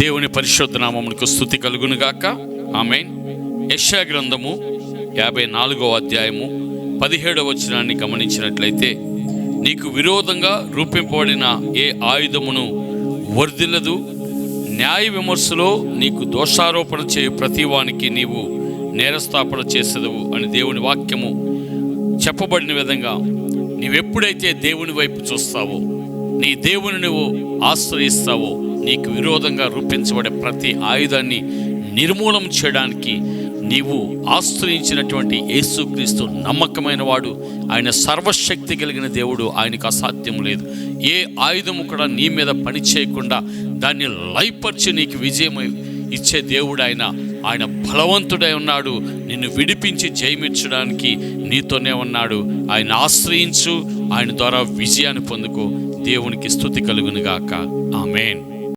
దేవుని పరిశుద్ధనామమునికి స్థుతి కలుగునుగాక. ఆమె యశా గ్రంథము యాభై నాలుగో అధ్యాయము పదిహేడవ వచనాన్ని గమనించినట్లయితే నీకు విరోధంగా రూపింపబడిన ఏ ఆయుధమును వర్ధిల్లదు. న్యాయ విమర్శలో నీకు దోషారోపణ చేయు ప్రతివానికి నీవు నేరస్థాపన చేసేదవు అని దేవుని వాక్యము చెప్పబడిన విధంగా నీవెప్పుడైతే దేవుని వైపు చూస్తావో నీ దేవుని నువ్వు ఆశ్రయిస్తావో నీకు విరోధంగా రూపించబడే ప్రతి ఆయుధాన్ని నిర్మూలం చేయడానికి నీవు ఆశ్రయించినటువంటి యేసుక్రీస్తు నమ్మకమైన వాడు. ఆయన సర్వశక్తి కలిగిన దేవుడు. ఆయనకు అసాధ్యం లేదు. ఏ ఆయుధము కూడా నీ మీద పని చేయకుండా దాన్ని లైపర్చి నీకు విజయం ఇచ్చే దేవుడు ఆయన. ఆయన బలవంతుడై ఉన్నాడు. నిన్ను విడిపించి జయమించడానికి నీతోనే ఉన్నాడు. ఆయన ఆశ్రయించు. ఆయన ద్వారా విజయాన్ని పొందుకో. దేవునికి స్థుతి కలుగునుగాక. ఆమెన్.